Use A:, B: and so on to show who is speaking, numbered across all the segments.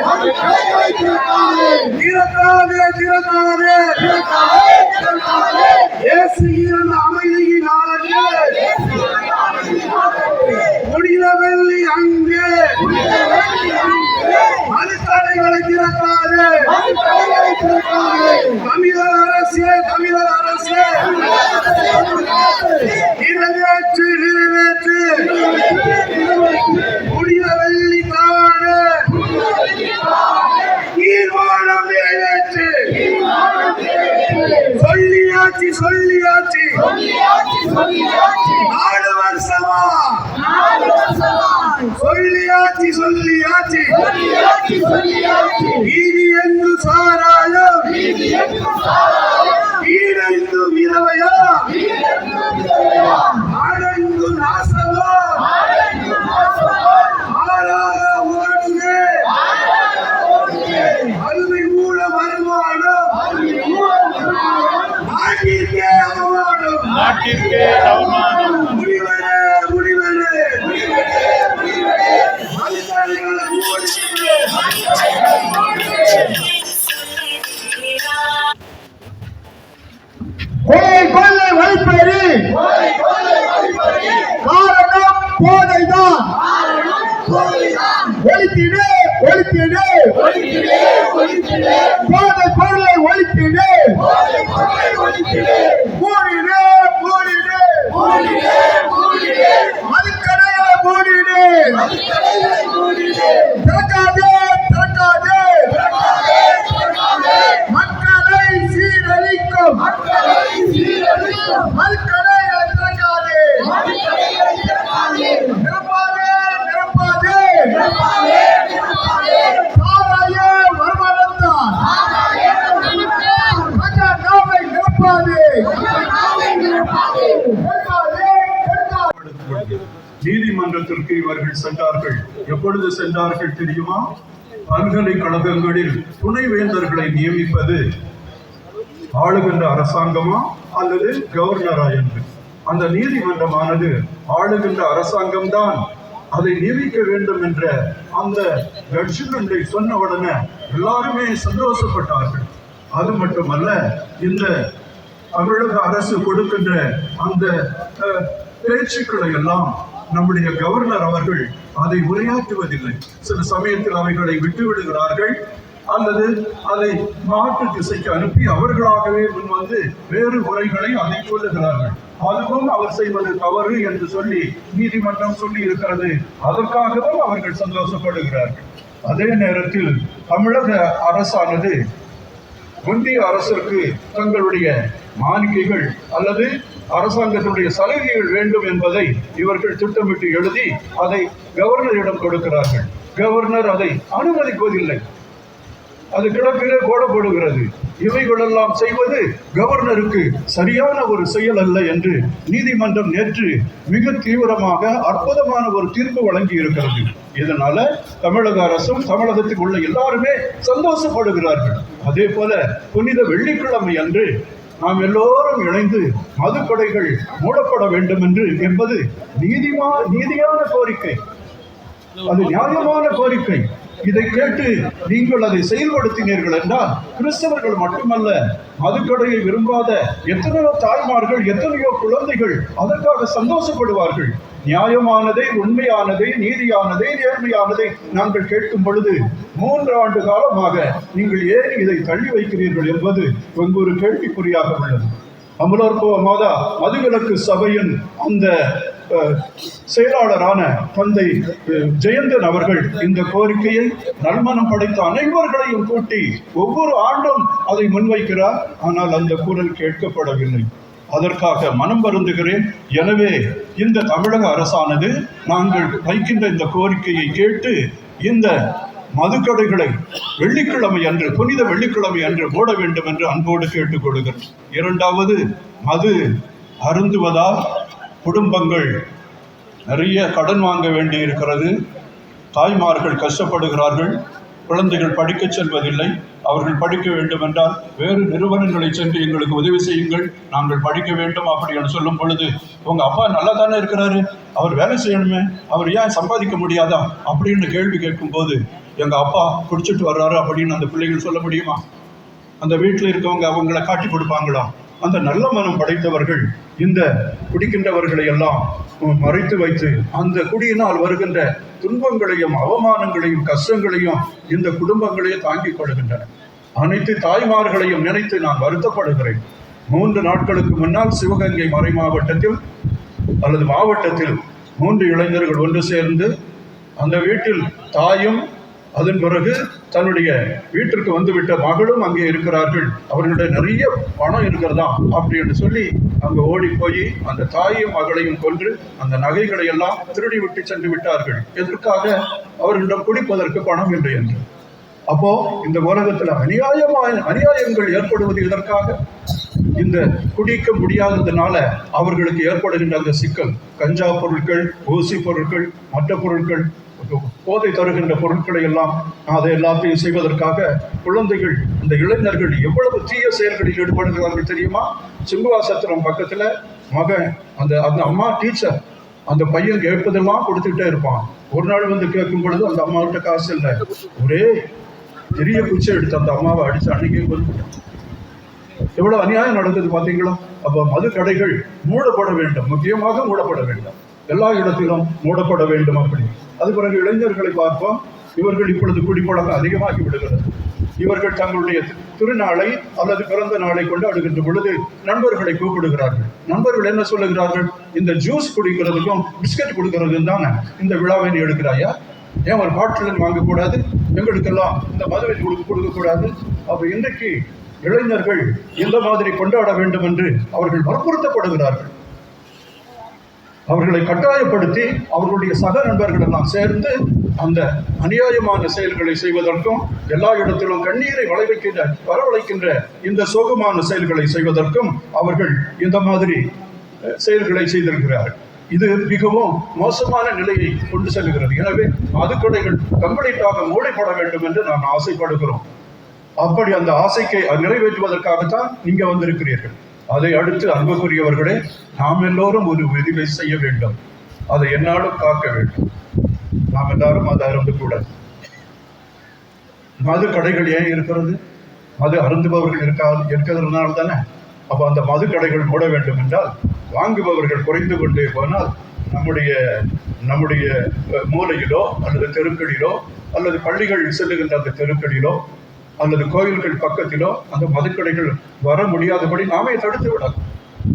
A: திறக்காதே திறக்காதே.
B: திறக்காதே திறக்காதே
A: திறக்காதே,
B: திறக்காதே.
A: இயேசு இறந்த அமைதியின் அன்று அது தடைகளை திறக்காதே. தமிழக அரசே தமிழக அரசே சொல்லியாச்சு சொல்லியாச்சு
B: சொல்லியாச்சு, சொல்லியாச்சு.
A: நாலு வருஷமா. சொல்லியாச்சு சொல்லியாச்சு. நீதி என்று சாராயம்
B: நீதி என்றும் சாராயம்.
C: கொலை கொள்ளை வழிப்பறி காரணம் போதைதான்
B: காரணம் போலிதான்.
C: ஒழித்திடு ஒழித்திடு
B: ஒழித்திடு
C: போதை பொருளை ஒழித்திடு. மூடிடு மூடிடு
B: மூடிடு, மூடிடு.
D: நீதிமன்றத்திற்கு இவர்கள் சென்றார்கள். எப்பொழுது சென்றார்கள் தெரியுமா? பல்கலைக்கழகங்களில் துணைவேந்தர்களை நியமிப்பது ஆளுகின்ற அரசாங்கமா அல்லது கவர்னரா என்று? அந்த நீதிமன்றமானது ஆளுகின்ற அரசாங்கம்தான் அதை நியமிக்க வேண்டும் என்ற அந்த ஜட்ஜ்மெண்டை சொன்ன உடனே எல்லாருமே சந்தோஷப்பட்டார்கள். அது மட்டுமல்ல இந்த தமிழக அரசு கொடுக்கின்ற அந்த அஹ், பேச்சுக்களை எல்லாம் நம்முடைய கவர்னர் அவர்கள் அதை உரையாற்றுவதில்லை. சில சமயத்தில் அவைகளை விட்டுவிடுகிறார்கள். அல்லது அதை மாற்று திசைக்கு அனுப்பி அவர்களாகவே முன் வந்து வேறு உரைகளை அதை சொல்லுகிறார்கள். அதுவும் அவர் செய்வது தவறு என்று சொல்லி நீதிமன்றம் சொல்லி இருக்கிறது அதற்காகவும் அவர்கள் சந்தோஷப்படுகிறார்கள். அதே நேரத்தில் தமிழக அரசானது ஒன்றிய அரசிற்கு தங்களுடைய மாளிகைகள் அல்லது அரசாங்கத்தினுடைய சலுகைகள் வேண்டும் என்பதை இவர்கள் திட்டமிட்டு எழுதி அதை கவர்னரிடம் கொடுக்கிறார்கள். கவர்னர் அதை அனுமதிப்பதில்லை. அது கிடப்பிலே போடப்படுகிறது. இவைகளெல்லாம் செய்வது கவர்னருக்கு சரியான ஒரு செயல் அல்ல என்று நீதிமன்றம் நேற்று மிக தீவிரமாக அற்புதமான ஒரு தீர்ப்பு வழங்கி இருக்கிறது. இதனால தமிழக அரசும் தமிழகத்தில் உள்ள எல்லாருமே சந்தோஷப்படுகிறார்கள். அதே போல புனித வெள்ளிக்கிழமை அன்று நாம் எல்லோரும் இணைந்து மதுக்கடைகள் மூடப்பட வேண்டும் என்று என்பது நீதிமா நீதியான கோரிக்கை. அது நியாயமான கோரிக்கை. இதை கேட்டு நீங்கள் அதை செயல்படுத்தினீர்கள் என்றால் கிறிஸ்தவர்கள் மட்டுமல்ல மதுக்கடையை விரும்பாத எத்தனையோ தாய்மார்கள் எத்தனையோ குழந்தைகள் அதற்காக சந்தோஷப்படுவார்கள். நியாயமானதை உண்மையானதை நீதியானதை நேர்மையானதை நாங்கள் கேட்கும் பொழுது மூன்று ஆண்டு காலமாக நீங்கள் ஏன் இதை தள்ளி வைக்கிறீர்கள் என்பது ஒரு கேள்விக்குறியாக உள்ளது. அமலோற்பவ மாதா மதுவிலக்கு சபையின் அந்த செயலாளரான தந்தை ஜெயந்தன் அவர்கள் இந்த கோரிக்கையை நல்மனம் படைத்த அனைவர்களையும் கூட்டி ஒவ்வொரு ஆண்டும் அதை முன்வைக்கிறார். ஆனால் அந்த குரல் கேட்கப்படவில்லை. அதற்காக மனம் வருந்துகிறேன். எனவே இந்த தமிழக அரசானது நாங்கள் வைக்கின்ற இந்த கோரிக்கையை கேட்டு இந்த மதுக்கடைகளை வெள்ளிக்கிழமை அன்று புனித வெள்ளிக்கிழமை அன்று மூட வேண்டும் என்று அன்போடு கேட்டுக்கொள்கிறேன் இரண்டாவது மது அருந்துவதால் குடும்பங்கள் நிறைய கடன் வாங்க வேண்டி இருக்கிறது தாய்மார்கள் கஷ்டப்படுகிறார்கள். குழந்தைகள் படிக்கச் செல்வதில்லை. அவர்கள் படிக்க வேண்டும் என்றால் வேறு நிறுவனங்களை சென்று எங்களுக்கு உதவி செய்யுங்கள். நாங்கள் படிக்க வேண்டும் அப்படி என்று சொல்லும் பொழுது உங்கள் அப்பா நல்லா தானே இருக்கிறாரு? அவர் வேலை செய்யணுமே? அவர் ஏன் சம்பாதிக்க முடியாதா? அப்படின்னு கேள்வி கேட்கும்போது எங்கள் அப்பா குடிச்சிட்டு வர்றாரு அப்படின்னு அந்த பிள்ளைகள் சொல்ல முடியுமா? அந்த வீட்டில் இருக்கவங்க அவங்கள காட்டி கொடுப்பாங்களா? அந்த நல்ல மனம் படைத்தவர்கள் இந்த குடிக்கின்றவர்களை எல்லாம் மறைத்து வைத்து அந்த குடியினால் வருகின்ற துன்பங்களையும் அவமானங்களையும் கஷ்டங்களையும் இந்த குடும்பங்களே தாங்கிக் கொள்கின்றன. அனைத்து தாய்மார்களையும் நினைத்து நான் வருத்தப்படுகிறேன். மூன்று நாட்களுக்கு முன்னால் சிவகங்கை மறை மாவட்டத்தில் அல்லது மாவட்டத்தில் மூன்று இளைஞர்கள் ஒன்று சேர்ந்து அந்த வீட்டில் தாயும் அதன் பிறகு தன்னுடைய வீட்டிற்கு வந்துவிட்ட மகளும் அங்கே இருக்கிறார்கள். அவர்களுடைய நிறைய பணம் இருக்கிறதா அப்படின்னு சொல்லி அங்கே ஓடி போய் அந்த தாயையும் மகளையும் கொன்று அந்த நகைகளை எல்லாம் திருடி விட்டு சென்று விட்டார்கள். எதற்காக? அவர்களிடம் குடிப்பதற்கு பணம் இல்லை என்று. அப்போ இந்த உலகத்தில் அநியாயமான அநியாயங்கள் ஏற்படுவது இதற்காக இந்த குடிக்க முடியாததுனால அவர்களுக்கு ஏற்படுகின்ற அந்த சிக்கல் கஞ்சா பொருட்கள் ஊசி பொருட்கள் மற்ற பொருட்கள் போதை தருகின்ற பொருட்களை எல்லாம் அதை எல்லாத்தையும் செய்வதற்காக குழந்தைகள் இந்த இளைஞர்கள் எவ்வளவு தீய செயல்களில் ஈடுபடுகிறார்கள் தெரியுமா? சிம்புவாசத்திரம் பக்கத்தில் மகன் அந்த அந்த அம்மா டீச்சர் அந்த பையன் கேட்பதெல்லாம் கொடுத்துக்கிட்டே இருப்பான். ஒரு நாள் வந்து கேட்கும் பொழுது அந்த அம்மாவிட்ட காசு இல்லை. ஒரே பெரிய குச்சி எடுத்து அந்த அம்மாவை அடித்து அன்னைக்கே கொண்டு எவ்வளவு அநியாயம் நடக்குது பார்த்தீங்களா? அப்போ மது கடைகள் மூடப்பட வேண்டும். முக்கியமாக மூடப்பட வேண்டும். எல்லா இடத்திலும் மூடப்பட வேண்டும் அப்படி. அது பிறகு இளைஞர்களை பார்ப்போம். இவர்கள் இப்பொழுது குடிப்பழக்கம் அதிகமாகி விடுகிறது. இவர்கள் தங்களுடைய திருநாளை அல்லது பிறந்த நாளை கொண்டாடுகின்ற பொழுது நண்பர்களை கூப்பிடுகிறார்கள். நண்பர்கள் என்ன சொல்லுகிறார்கள்? இந்த ஜூஸ் குடிக்கிறதுக்கும் பிஸ்கட் கொடுக்கறதுக்கும் தானே இந்த விழாவை நீ எடுக்கிறாயா? ஏன் ஒரு பாட்டில் வாங்கக்கூடாது? எங்களுக்கெல்லாம் இந்த மதுவை கொடுக்க கொடுக்கக்கூடாது அப்போ இன்றைக்கு இளைஞர்கள் இந்த மாதிரி கொண்டாட வேண்டும் என்று அவர்கள் வற்புறுத்தப்படுகிறார்கள். அவர்களை கட்டாயப்படுத்தி அவர்களுடைய சக நண்பர்கள் எல்லாம் சேர்ந்து அந்த அநியாயமான செயல்களை செய்வதற்கும் எல்லா இடத்திலும் கண்ணீரை வளைவைக்கின்ற வரவழைக்கின்ற இந்த சோகமான செயல்களை செய்வதற்கும் அவர்கள் இந்த மாதிரி செயல்களை செய்திருக்கிறார்கள். இது மிகவும் மோசமான நிலையை கொண்டு செல்கிறது. எனவே மதுக்கடைகள் கம்ப்ளீட்டாக மூடப்பட வேண்டும் என்று நாம் ஆசைப்படுகிறோம். அப்படி அந்த ஆசைக்கை நிறைவேற்றுவதற்காகத்தான் நீங்க வந்திருக்கிறீர்கள். அதை அடுத்து அன்புக்குரியவர்களே நாம் எல்லோரும் ஒரு விதிவை செய்ய வேண்டும். அதை என்னாலும் காக்க வேண்டும். நாம் எல்லாரும் அதை அருந்தக்கூடாது மது கடைகள் ஏன் இருக்கிறது? மது அருந்துபவர்கள் இருக்கா இருக்கிறதுனால தானே? அப்போ அந்த மது கடைகள் மூட வேண்டும் என்றால் வாங்குபவர்கள் குறைந்து கொண்டே போனால் நம்முடைய நம்முடைய மூலையிலோ அல்லது தெருக்களிலோ அல்லது பள்ளிகள் செல்லுகின்ற அந்த தெருக்களிலோ அல்லது கோயில்கள் பக்கத்திலோ அந்த மதுக்கடைகள் வர முடியாதபடி நாமே தடுத்து விடலாம்.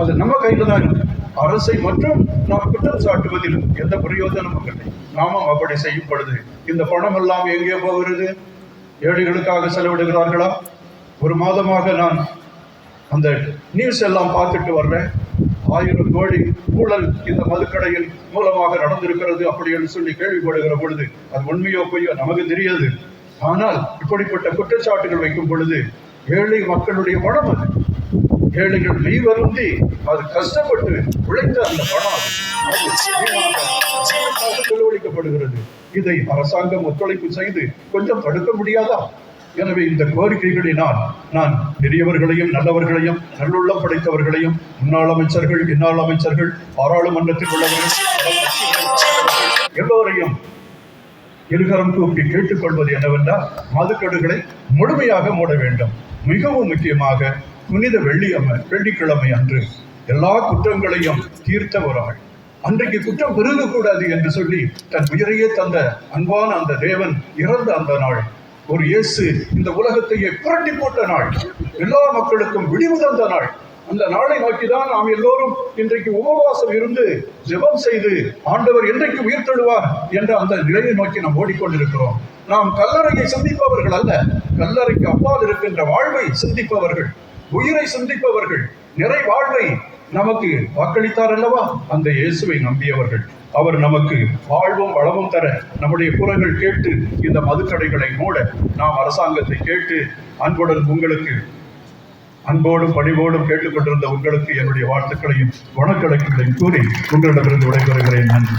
D: அது நம்ம கையில் தான் இருக்கு. அரசை மற்றும் நாம் குற்றம் சாட்டுவதில் எந்த பிரயோஜனமும் இல்லை. நாமும் அப்படி செய்யும் பொழுது இந்த பணம் எல்லாம் எங்கே போகிறது? ஏழைகளுக்காக செலவிடுகிறார்களா? ஒரு மாதமாக நான் அந்த நியூஸ் எல்லாம் பார்த்துட்டு வர்றேன் ஆயிரம் கோடி ஊழல் இந்த மதுக்கடையின் மூலமாக நடந்திருக்கிறது அப்படி என்று சொல்லி கேள்விப்படுகிற பொழுது அது உண்மையோ பொய்யோ நமக்கு தெரியாது. ஆனால் இப்படிப்பட்ட குற்றச்சாட்டுகள் வைக்கும் பொழுது ஏழை மக்களுடைய பணம் அது. ஏழைகள் மெய் வருந்தி அது கஷ்டப்பட்டு உழைத்த அந்த பணம் அது. செலவழிக்கப்படுகிறது இதை அரசாங்கம் ஒத்துழைப்பு செய்து கொஞ்சம் தடுக்க முடியாதா? எனவே இந்த கோரிக்கைகளினால் நான் பெரியவர்களையும் நல்லவர்களையும் நல்லுள்ளம் படைத்தவர்களையும் முன்னாள் அமைச்சர்கள் இன்னாள் அமைச்சர்கள் பாராளுமன்றத்தில் உள்ளவர்கள் எல்லோரையும் இருகரம் கூப்பி கேட்டுக்கொள்வது என்னவென்றால் மதுக்கடுகளை முழுமையாக மூட வேண்டும். மிகவும் முக்கியமாக புனித வெள்ளியம்மை வெள்ளிக்கிழமை அன்று எல்லா குற்றங்களையும் தீர்த்த ஒரு ஆள். அன்றைக்கு குற்றம் பெருகக்கூடாது என்று சொல்லி தன் உயிரையே தந்த அன்பான அந்த தேவன் இறந்த அந்த நாள். ஒரு இயேசு இந்த உலகத்தையே புரட்டி போட்ட நாள். எல்லா மக்களுக்கும் விடிவு தந்த நாள். அந்த நாளை நோக்கிதான் நாம் எல்லோரும் இன்றைக்கு உபவாசம் இருந்து ஜெபம் செய்து ஆண்டவர் என்றைக்கு உயிர் தழுவார் என்ற அந்த நிலையை நோக்கி நாம் ஓடிக்கொண்டிருக்கிறோம். நாம் கல்லறையை சிந்திப்பவர்கள் அல்ல. கல்லறைக்கு அப்பால் இருக்கின்ற வாழ்வை சிந்திப்பவர்கள் உயிரை சிந்திப்பவர்கள் நிறை வாழ்வை நமக்கு வாக்களித்தார் அல்லவா? அந்த இயேசுவை நம்பியவர்கள். அவர் நமக்கு வாழ்வும் வளமும் தர நம்முடைய குரல்கள் கேட்டு இந்த மதுக்கடைகளை மூட நாம் அரசாங்கத்தை கேட்டு அன்புடன் உங்களுக்கு அன்போடும் பணிவோடும் கேட்டுக்கொண்டிருந்த உங்களுக்கு என்னுடைய வாழ்த்துக்களையும் வணக்கங்களையும் கூறி உங்களிடமிருந்து விடைபெறுகிறேன். நன்றி.